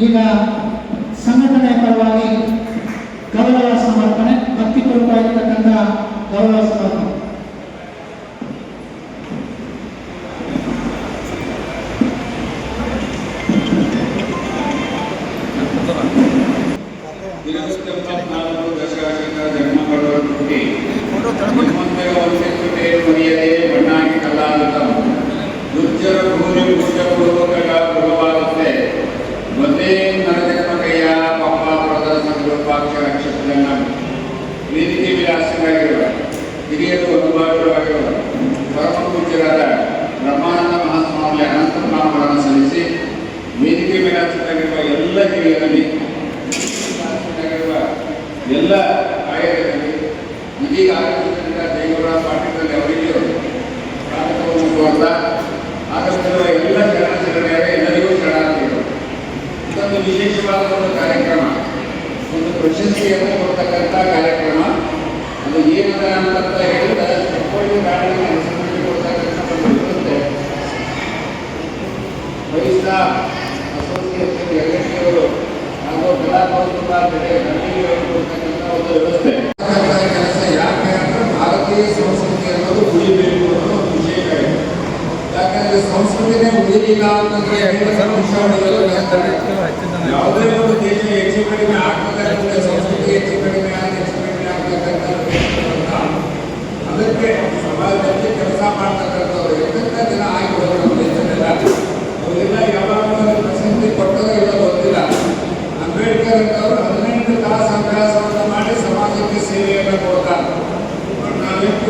ಈಗ ಸಂಘಟನೆ ಪರವಾಗಿ ಗೌರವ ಸಮರ್ಪಣೆ ಭಕ್ತಿಪೂರ್ವಕವಾಗಿರ್ತಕ್ಕಂಥ ಗೌರವ ಸಮರ್ಪಣೆ. ವಂಶಿಸುತ್ತೆ ಮರೆಯದೆ ಬಣ್ಣಾಗಿ ಕಲ್ಲಾಗುತ್ತ ದುರ್ಜರ ಭೂಮಿ ಪೂಜಪೂರ್ವಕ ಭೃಗವಾಗುತ್ತೆ ಎಲ್ಲ ಕಾರ್ಯಕರ್ತರಿಗೆ ಇದೀಗ ಯಾಕೆ ಅಂದ್ರೆ ಭಾರತೀಯ ಸಂಸ್ಕೃತಿ ಅನ್ನೋದು ಅನ್ನೋ ಯಾಕಂದ್ರೆ ಸಂಸ್ಕೃತಿನೇ ಉಳಿಲಿಲ್ಲ ಅಂತಂದ್ರೆ ಯಾವುದೇ ದೇಶ ಹೆಚ್ಚು ಕಡಿಮೆ ಆಗ್ತಕ್ಕಂಥ ಸಂಸ್ಕೃತಿ ಹೆಚ್ಚು ಕಡಿಮೆ ಆಗಿ ಹೆಚ್ಚು ಕಡಿಮೆ ಆಗ್ತಕ್ಕಂಥ ಅದಕ್ಕೆ ಸಮಾಜದಲ್ಲಿ ಕೆಲಸ ಮಾಡ್ತಕ್ಕಂಥವ್ರು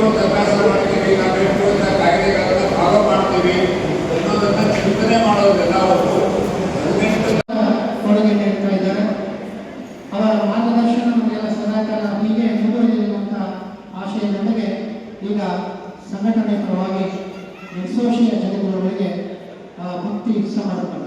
ಒಂದು ಅಭ್ಯಾಸ ಮಾಡ್ತೀವಿ ನಾವು ಒಂದು ಕಾಯ್ದೆಗಳನ್ನ ಫಾಲೋ ಮಾಡ್ತೀವಿ ಅನ್ನೋದನ್ನ ಚಿಂತನೆ ಮಾಡೋದಿಲ್ಲ ಅವರು ಇದ್ದಾರೆ. ಅವರ ಮಾರ್ಗದರ್ಶನ ನಮಗೆಲ್ಲ ಸದಾಕಾಲ ಹೀಗೆ ಮುಂದುವರಿಯಲಿ ಅಂತ ಆಶಯದೊಂದಿಗೆ ಈಗ ಸಂಘಟನೆ ಪರವಾಗಿ ನಿರ್ಸೋಷಿಯ ಆ, ಭಕ್ತಿ ಸಮರ್ಪಣೆ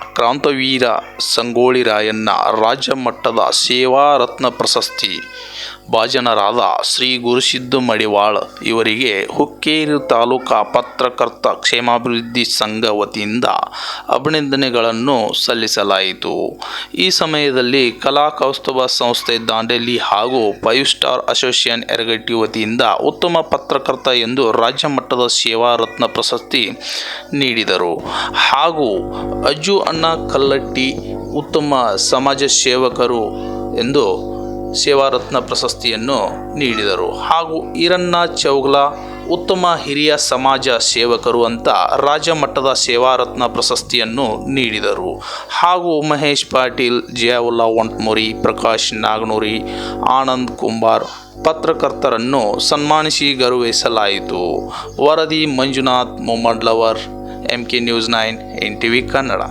ಕ್ರಾಂತವೀರ ಸಂಗೋಳಿ ರಾಯಣ್ಣ ರಾಜ್ಯ ಮಟ್ಟದ ಸೇವಾ ರತ್ನ ಪ್ರಶಸ್ತಿ. ಭಾಜನರಾದ ಶ್ರೀ ಗುರುಸಿದ್ದು ಮಡಿವಾಳ್ ಇವರಿಗೆ ಹುಕ್ಕೇರಿ ತಾಲೂಕಾ ಪತ್ರಕರ್ತ ಕ್ಷೇಮಾಭಿವೃದ್ಧಿ ಸಂಘ ವತಿಯಿಂದ ಅಭಿನಂದನೆಗಳನ್ನು ಸಲ್ಲಿಸಲಾಯಿತು. ಈ ಸಮಯದಲ್ಲಿ ಕಲಾ ಕೌಸ್ತುಭ ಸಂಸ್ಥೆ ದಾಂಡೇಲಿ ಹಾಗೂ ಫೈವ್ ಸ್ಟಾರ್ ಅಸೋಸಿಯೇಷನ್ ಎರಗಟ್ಟಿ ವತಿಯಿಂದ ಉತ್ತಮ ಪತ್ರಕರ್ತ ಎಂದು ರಾಜ್ಯ ಮಟ್ಟದ ಸೇವಾ ರತ್ನ ಪ್ರಶಸ್ತಿ ನೀಡಿದರು. ಹಾಗೂ ಅಜ್ಜು ಅಣ್ಣ ಕಲ್ಲಟ್ಟಿ ಉತ್ತಮ ಸಮಾಜ ಸೇವಕರು ಎಂದು ಸೇವಾರತ್ನ ಪ್ರಶಸ್ತಿಯನ್ನು ನೀಡಿದರು. ಹಾಗೂ ಈರಣ್ಣ ಚೌಗ್ಲ ಉತ್ತಮ ಹಿರಿಯ ಸಮಾಜ ಸೇವಕರು ಅಂತ ರಾಜ್ಯಮಟ್ಟದ ಸೇವಾರತ್ನ ಪ್ರಶಸ್ತಿಯನ್ನು ನೀಡಿದರು. ಹಾಗೂ ಮಹೇಶ್ ಪಾಟೀಲ್, ಜಯಾವುಲ್ಲಾ ಒಂಟ್ಮುರಿ ಪ್ರಕಾಶ್ ನಾಗನೂರಿ, ಆನಂದ್ ಕುಂಬಾರ್ ಪತ್ರಕರ್ತರನ್ನು ಸನ್ಮಾನಿಸಿ ಗೌರವಿಸಲಾಯಿತು. ವರದಿ Manjunath Mohammad lover M K news nine N T V Kannada.